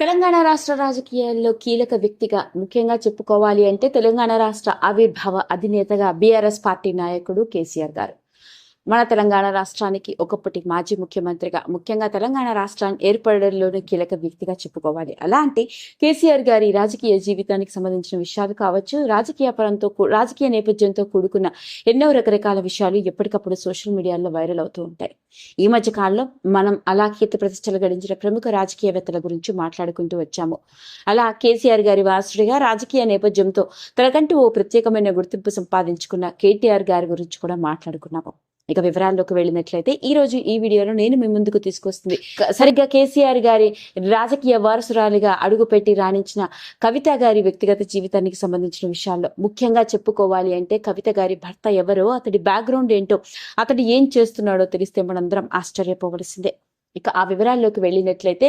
తెలంగాణ రాష్ట్ర రాజకీయాల్లో కీలక వ్యక్తిగా ముఖ్యంగా చెప్పుకోవాలి అంటే తెలంగాణ రాష్ట్ర ఆవిర్భావ అధినేతగా బీఆర్ఎస్ పార్టీ నాయకుడు కేసీఆర్ గారు. మన తెలంగాణ రాష్ట్రానికి ఒకప్పటి మాజీ ముఖ్యమంత్రిగా ముఖ్యంగా తెలంగాణ రాష్ట్రాన్ని ఏర్పడడంలోనే కీలక వ్యక్తిగా చెప్పుకోవాలి. అలాంటి కేసీఆర్ గారి రాజకీయ జీవితానికి సంబంధించిన విషయాలు కావచ్చు రాజకీయ పరంతో రాజకీయ నేపథ్యంతో కూడుకున్న ఎన్నో రకరకాల విషయాలు ఎప్పటికప్పుడు సోషల్ మీడియాలో వైరల్ అవుతూ ఉంటాయి. ఈ మధ్య కాలంలో మనం అలా కీర్తి ప్రతిష్టలు గడించిన ప్రముఖ రాజకీయవేత్తల గురించి మాట్లాడుకుంటూ వచ్చాము. అలా కేసీఆర్ గారి వారసుడిగా రాజకీయ నేపథ్యంతో తనకంటూ ఓ ప్రత్యేకమైన గుర్తింపు సంపాదించుకున్న కేటీఆర్ గారి గురించి కూడా మాట్లాడుకున్నాము. ఇక వివరాల్లోకి వెళ్ళినట్లయితే ఈ రోజు ఈ వీడియోలో నేను మీ ముందుకు తీసుకొస్తుంది. సరిగ్గా కేసీఆర్ గారి రాజకీయ వారసురాలిగా అడుగుపెట్టి రాణించిన కవిత గారి వ్యక్తిగత జీవితానికి సంబంధించిన విషయాల్లో ముఖ్యంగా చెప్పుకోవాలి అంటే కవిత గారి భర్త ఎవరో అతడి బ్యాక్గ్రౌండ్ ఏంటో అతడు ఏం చేస్తున్నాడో తెలిస్తే మనందరం ఆశ్చర్యపోవలసిందే. ఇక ఆ వివరాల్లోకి వెళ్ళినట్లయితే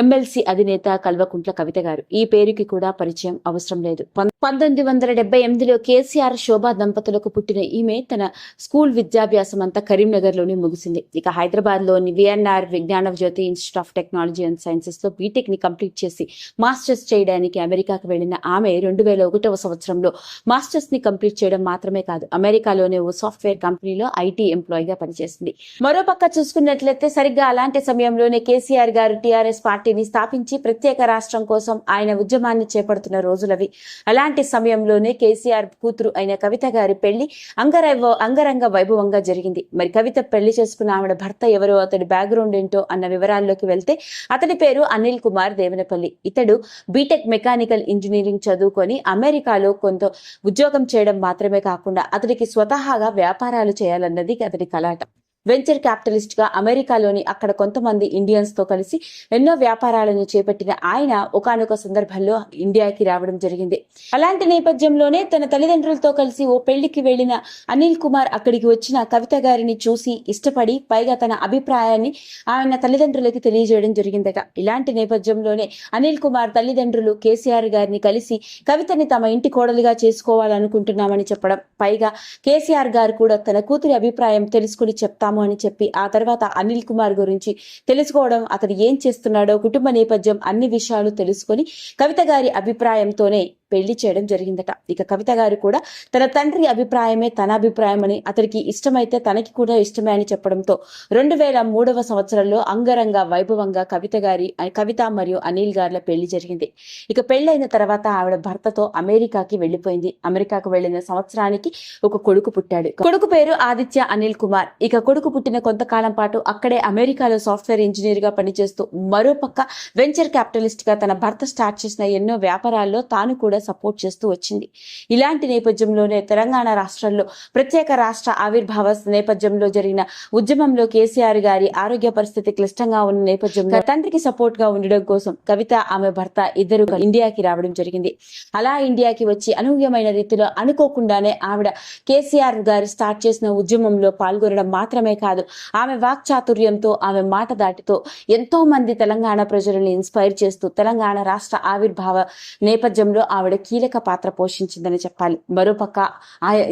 ఎమ్మెల్సీ అధినేత కల్వకుంట్ల కవిత గారు. ఈ పేరుకి కూడా పరిచయం అవసరం లేదు. పంతొమ్మిది వందల డెబ్బై ఎనిమిదిలో కేసీఆర్ శోభా దంపతులకు పుట్టిన ఈమె తన స్కూల్ విద్యాభ్యాసం అంతా కరీంనగర్లోనే ముగిసింది. ఇక హైదరాబాద్లోని VNR Vignana Jyothi institute of technology and సైన్సెస్లో బీటెక్ని కంప్లీట్ చేసి మాస్టర్స్ చేయడానికి అమెరికాకు వెళ్ళిన ఆమె రెండు వేల ఒకటవ సంవత్సరంలో మాస్టర్స్ని కంప్లీట్ చేయడం మాత్రమే కాదు అమెరికాలోనే ఓ సాఫ్ట్వేర్ కంపెనీలో ఐటీ ఎంప్లాయీగా పనిచేసింది. మరోపక్క చూసుకున్నట్లయితే సరిగ్గా అలాంటి సమయంలోనే కేసీఆర్ గారు టీఆర్ఎస్ పార్టీని స్థాపించి ప్రత్యేక రాష్ట్రం కోసం ఆయన ఉద్యమాన్ని చేపడుతున్న రోజులవి. అలాంటి సమయంలోనే కేసీఆర్ కూతురు అయిన కవిత గారి పెళ్ళి అంగరైవ అంగరంగ వైభవంగా జరిగింది. మరి కవిత పెళ్ళి చేసుకున్న ఆవిడ భర్త ఎవరో అతడి బ్యాక్గ్రౌండ్ ఏంటో అన్న వివరాల్లోకి వెళ్తే అతడి పేరు అనిల్ కుమార్ దేవనపల్లి. ఇతడు బీటెక్ మెకానికల్ ఇంజనీరింగ్ చదువుకొని అమెరికాలో కొంత ఉద్యోగం చేయడం మాత్రమే కాకుండా అతడికి స్వతహాగా వ్యాపారాలు చేయాలన్నది అతడి కలాటం. వెంచర్ క్యాపిటలిస్ట్గా అమెరికాలోని అక్కడ కొంతమంది ఇండియన్స్తో కలిసి ఎన్నో వ్యాపారాలను చేపట్టిన ఆయన ఒకానొక సందర్భంలో ఇండియాకి రావడం జరిగింది. అలాంటి నేపథ్యంలోనే తన తల్లిదండ్రులతో కలిసి ఓ పెళ్ళికి వెళ్ళిన అనిల్ కుమార్ అక్కడికి వచ్చిన కవిత గారిని చూసి ఇష్టపడి పైగా తన అభిప్రాయాన్ని ఆయన తల్లిదండ్రులకి తెలియజేయడం జరిగిందట. ఇలాంటి నేపథ్యంలోనే అనిల్ కుమార్ తల్లిదండ్రులు కేసీఆర్ గారిని కలిసి కవితని తమ ఇంటి కోడలుగా చేసుకోవాలనుకుంటున్నామని చెప్పడం. పైగా కేసీఆర్ గారు కూడా తన కూతురి అభిప్రాయం తెలుసుకుని చెప్తాము అని చెప్పి ఆ తర్వాత అనిల్ కుమార్ గురించి తెలుసుకోవడం అతను ఏం చేస్తున్నాడో కుటుంబ నేపథ్యం అన్ని విషయాలు తెలుసుకొని కవిత గారి అభిప్రాయంతోనే పెళ్ళి చేయడం జరిగిందట. ఇక కవిత గారు కూడా తన తండ్రి అభిప్రాయమే తన అభిప్రాయం అని అతనికి ఇష్టమైతే తనకి కూడా ఇష్టమే అని చెప్పడంతో రెండు వేల మూడవ సంవత్సరంలో అంగరంగ వైభవంగా కవిత గారి కవిత మరియు అనిల్ గారిల పెళ్ళి జరిగింది. ఇక పెళ్ళైన తర్వాత ఆవిడ భర్తతో అమెరికాకి వెళ్ళిపోయింది అమెరికాకు వెళ్ళిన సంవత్సరానికి ఒక కొడుకు పుట్టాడు. కొడుకు పేరు ఆదిత్య అనిల్ కుమార్. ఇక కొడుకు పుట్టిన కొంతకాలం పాటు అక్కడే అమెరికాలో సాఫ్ట్వేర్ ఇంజనీర్గా పనిచేస్తూ మరోపక్క వెంచర్ క్యాపిటలిస్ట్గా తన భర్త స్టార్ట్ చేసిన ఎన్నో వ్యాపారాల్లో తాను కూడా సపోర్ట్ చేస్తూ వచ్చింది. ఇలాంటి నేపథ్యంలోనే తెలంగాణ రాష్ట్రంలో ప్రత్యేక రాష్ట్ర ఆవిర్భావ నేపథ్యంలో జరిగిన ఉద్యమంలో కేసీఆర్ గారి ఆరోగ్య పరిస్థితి క్లిష్టంగా ఉన్న నేపథ్యంలో తండ్రికి సపోర్ట్గా ఉండడం కోసం కవిత ఆమె భర్త ఇద్దరు ఇండియాకి రావడం జరిగింది. అలా ఇండియాకి వచ్చి అనూహ్యమైన రీతిలో అనుకోకుండానే ఆవిడ కేసీఆర్ గారు స్టార్ట్ చేసిన ఉద్యమంలో పాల్గొనడం మాత్రమే కాదు ఆమె వాక్చాతుర్యంతో ఆమె మాట దాటితో ఎంతో మంది తెలంగాణ ప్రజలను ఇన్స్పైర్ చేస్తూ తెలంగాణ రాష్ట్ర ఆవిర్భావ నేపథ్యంలో ఆవిడ ఆవిడ కీలక పాత్ర పోషించిందని చెప్పాలి. మరోపక్క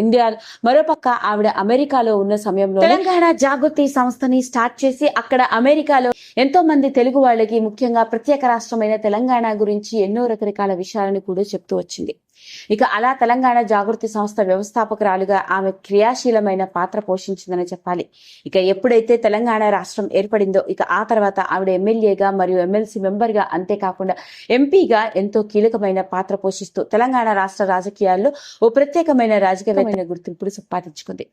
ఇండియా మరోపక్క ఆవిడ అమెరికాలో ఉన్న సమయంలో తెలంగాణ జాగృతి సంస్థని స్టార్ట్ చేసి అక్కడ అమెరికాలో ఎంతో మంది తెలుగు వాళ్ళకి ముఖ్యంగా ప్రత్యేక రాష్ట్రమైన తెలంగాణ గురించి ఎన్నో రకరకాల విషయాలను కూడా చెప్తూ వచ్చింది. ఇక అలా తెలంగాణ జాగృతి సంస్థ వ్యవస్థాపకురాలుగా ఆమె క్రియాశీలమైన పాత్ర పోషించిందని చెప్పాలి. ఇక ఎప్పుడైతే తెలంగాణ రాష్ట్రం ఏర్పడిందో ఇక ఆ తర్వాత ఆవిడ ఎమ్మెల్యేగా మరియు ఎమ్మెల్సీ మెంబర్గా అంతేకాకుండా ఎంపీగా ఎంతో కీలకమైన పాత్ర పోషిస్తూ తెలంగాణ రాష్ట్ర రాజకీయాల్లో ఓ ప్రత్యేకమైన రాజకీయమైన గుర్తింపును సంపాదించుకుంది.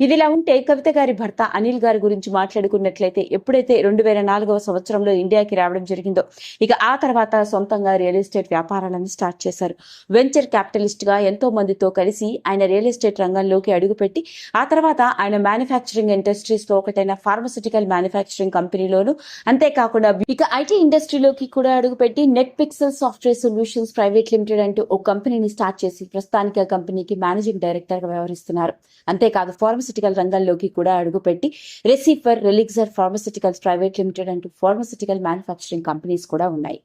ఇదిలా ఉంటే కవిత గారి భర్త అనిల్ గారి గురించి మాట్లాడుకున్నట్లయితే ఎప్పుడైతే రెండు వేల నాలుగవ సంవత్సరంలో ఇండియాకి రావడం జరిగిందో ఇక ఆ తర్వాత సొంతంగా రియల్ ఎస్టేట్ వ్యాపారాలను స్టార్ట్ చేశారు. వెంచర్ వెంచర్గా ఎంతో మందితో కలిసి ఆయన రియల్ ఎస్టేట్ రంగంలోకి అడుగుపెట్టి ఆ తర్వాత ఆయన మ్యానుఫ్యాక్చరింగ్ ఇండస్ట్రీస్లో ఒకటైన ఫార్మసిటికల్ మ్యానుఫ్యాక్చరింగ్ కంపెనీలోను అంతేకాకుండా ఇక ఐటీ ఇండస్ట్రీలోకి కూడా అడుగుపెట్టి net pixel software solutions private limited అంటూ ఒక కంపెనీని స్టార్ట్ చేసి ప్రస్తుతానికి ఆ కంపెనీకి మేనేజింగ్ డైరెక్టర్గా వ్యవహరిస్తున్నారు. అంతేకాదు ఫార్మసిటికల్ రంగంలోకి కూడా అడుగుపెట్టి రెసిఫర్ రెలిక్సర్ ఫార్మసిటికల్స్ ప్రైవేట్ లిమిటెడ్ అంటూ ఫార్మసిటికల్ మ్యానుఫ్యాక్చరింగ్ కంపెనీస్ కూడా ఉన్నాయి.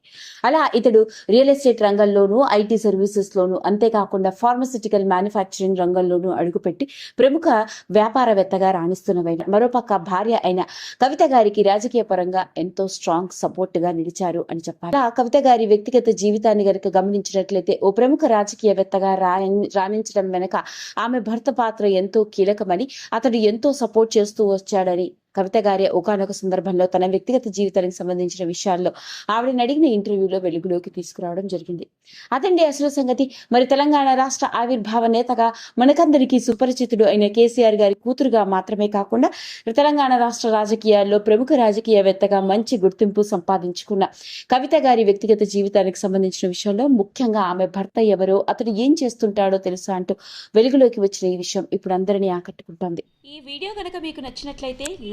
అలా ఇతడు రియల్ ఎస్టేట్ రంగంలోనూ ఐటీ సర్వీసెస్ రంగంలోనూ అంతేకాకుండా ఫార్మసిటికల్ మ్యానుఫ్యాక్చరింగ్ రంగంలోనూ అడుగుపెట్టి ప్రముఖ వ్యాపారవేత్తగా రాణిస్తున్న వేళ మరోపక్క భార్య అయిన కవిత గారికి రాజకీయ పరంగా ఎంతో స్ట్రాంగ్ సపోర్ట్గా నిలిచారు అని చెప్పారు కవిత గారి వ్యక్తిగత జీవితాన్ని గనుక గమనించినట్లయితే ఓ ప్రముఖ రాజకీయవేత్తగా రాణించడం వెనక ఆమె భర్త పాత్ర ఎంతో కీలకమని అతడు ఎంతో సపోర్ట్ చేస్తూ వచ్చాడని కవిత గారి ఒకనొక సందర్భంలో తన వ్యక్తిగత జీవితానికి సంబంధించిన విషయాల్లో ఆవిడని అడిగిన ఇంటర్వ్యూలో వెలుగులోకి తీసుకురావడం జరిగింది. అదండి అసలు సంగతి. మరి తెలంగాణ రాష్ట్ర ఆవిర్భావ నేతగా మనకందరికీ సుపరిచితుడు అయిన కేసీఆర్ గారి కూతురుగా మాత్రమే కాకుండా తెలంగాణ రాష్ట్ర రాజకీయాల్లో ప్రముఖ రాజకీయవేత్తగా మంచి గుర్తింపు సంపాదించుకున్న కవిత గారి వ్యక్తిగత జీవితానికి సంబంధించిన విషయంలో ముఖ్యంగా ఆమె భర్త ఎవరో అతడు ఏం చేస్తుంటాడో తెలుసా అంటూ వెలుగులోకి వచ్చిన ఈ విషయం ఇప్పుడు అందరినీ ఆకట్టుకుంటోంది. ఈ వీడియో కనుక మీకు నచ్చినట్లయితే